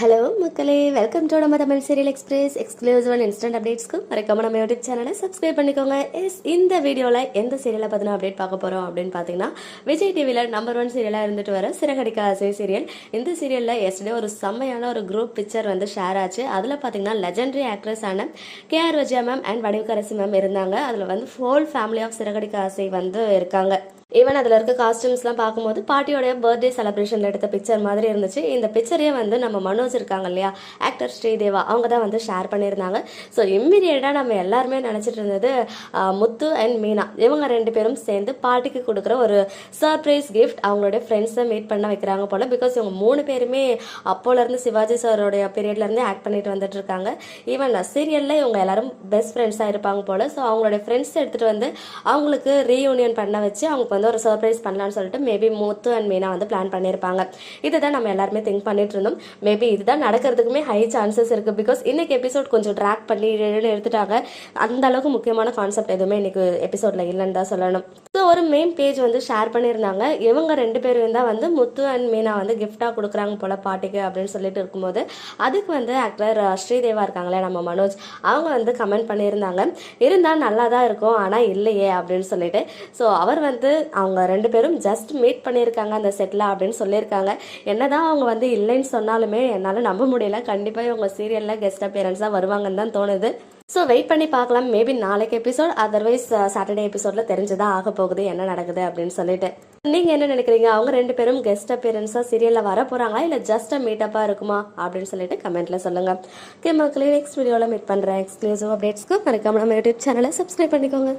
Hello மக்களே. Welcome to நம்ம Tamil serial express exclusive and instant அப்டேட்ஸ்க்கு மறக்காம நம்ம யூடியூப் சேனலை சப்ஸ்கிரைப் பண்ணிக்கோங்க. எஸ் இந்த வீடியோவில் எந்த சீரியலை பற்றின அப்டேட் பார்க்க போகிறோம் அப்படின்னு பார்த்தீங்கன்னா விஜய் டிவியில் நம்பர் ஒன் சீரியலாக இருந்துட்டு வர சிறகடிக்க ஆசை சீரியல் இந்த சீரியலில் எஸ்டே ஒரு செம்மையான ஒரு குரூப் பிக்சர் வந்து ஷேர் ஆச்சு. அதில் பார்த்தீங்கன்னா லெஜண்டரி ஆக்ட்ரஸ் ஆன K R Vijaya ma'am and Vadivukkarasi ma'am இருந்தாங்க. அதில் வந்து ஹோல் ஃபேமிலி ஆஃப் சிறகடிக்க ஆசை வந்து இருக்காங்க. ஈவன் அதில் இருக்க காஸ்டியூம்ஸ்லாம் பார்க்கும்போது பாட்டியோடைய பர்த்டே செலிப்ரேஷனில் எடுத்த பிக்சர் மாதிரி இருந்துச்சு. இந்த பிக்சரே வந்து நம்ம மனோஜ் இருக்காங்க இல்லையா? ஆக்டர் ஸ்ரீதேவா. அவங்க தான் வந்து ஷேர் பண்ணியிருந்தாங்க. ஸோ இம்மிடியேட்டாக நம்ம எல்லாருமே நினச்சிட்டு இருந்தது முத்து அண்ட் மீனா. இவங்க ரெண்டு பேரும் சேர்ந்து பாட்டிக்கு கொடுக்குற ஒரு சர்ப்ரைஸ் கிஃப்ட் அவங்களுடைய ஃப்ரெண்ட்ஸை மீட் பண்ண வைக்கிறாங்க போல். பிகாஸ் இவங்க மூணு பேருமே அப்போலேருந்து சிவாஜி சாரோடைய பீரியட்லேருந்து ஆக்ட் பண்ணிட்டு வந்துட்டு இருக்காங்க. ஈவன் சீரியலில் இவங்க எல்லாரும் பெஸ்ட் ஃப்ரெண்ட்ஸாக இருப்பாங்க போல். ஸோ அவங்களுடைய ஃப்ரெண்ட்ஸ் எடுத்துகிட்டு வந்து அவங்களுக்கு ரீயூனியன் பண்ண வச்சு அவங்களுக்கு வந்து ஒரு சர்ப்ரைஸ் பண்ணலான்னு சொல்லிட்டு மேபி முத்து அண்ட் மீனா வந்து பிளான் பண்ணியிருப்பாங்க. இதுதான் நம்ம எல்லாருமே திங்க் பண்ணிட்டு இருந்தோம். மேபி இதுதான் நடக்கிறதுக்குமே ஹை சான்சஸ் இருக்கு. பிகாஸ் இன்னைக்கு எபிசோட் கொஞ்சம் ட்ராக் பண்ணி எடுத்துட்டாங்க. அந்த அளவுக்கு முக்கியமான கான்செப்ட் எதுவுமே இன்னைக்கு எபிசோட்ல இல்லைன்னு தான் சொல்லணும். ஸோ ஒரு மெயின் பேஜ் வந்து ஷேர் பண்ணியிருந்தாங்க. இவங்க ரெண்டு பேரும் தான் வந்து முத்து அண்ட் மீனா வந்து கிஃப்டாக கொடுக்குறாங்க போல பாட்டிக்கு அப்படின்னு சொல்லிட்டு இருக்கும்போது அதுக்கு வந்து ஆக்டர் ஸ்ரீதேவா இருக்காங்களே நம்ம மனோஜ். அவங்க வந்து கமெண்ட் பண்ணியிருந்தாங்க. இருந்தால் நல்லா தான் இருக்கும். ஆனால் இல்லையே அப்படின்னு சொல்லிட்டு. ஸோ அவர் வந்து அவங்க ரெண்டு பேரும் ஜஸ்ட் மீட் பண்ணியிருக்காங்க அந்த செட்டில் அப்படின்னு சொல்லியிருக்காங்க. என்னதான் அவங்க வந்து இல்லைன்னு சொன்னாலுமே என்னால் நம்ப முடியல. கண்டிப்பாக இவங்க சீரியலில் கெஸ்ட் அப்பியரன்ஸாக வருவாங்கன்னு தான் தோணுது. ஸோ வெயிட் பண்ணி பார்க்கலாம். மேபி நாளைக்கு எபிசோட் அதர்வைஸ் சாட்டர்டே எபிசோடில் தெரிஞ்சுதான் ஆக போகுது என்ன நடக்குது அப்படின்னு சொல்லிட்டு. நீங்கள் என்ன நினைக்கிறீங்க? அவங்க ரெண்டு பேரும் கெஸ்ட் அப்பியரன்ஸாக சீரியலில் வர போகிறாங்களா இல்லை ஜஸ்ட் மீட்டப்பாக இருக்குமா? அப்படின்னு சொல்லிட்டு கமெண்ட்டில் சொல்லுங்கள் ஓகே மக்களே நெக்ஸ்ட் வீடியோவில் மீட் பண்ணுறேன் எக்ஸ்க்ளூசிவ் அப்டேட்ஸ்க்கு மறக்காம நம்ம யூடியூப் சேனலை சப்ஸ்கிரைப் பண்ணிக்கோங்க.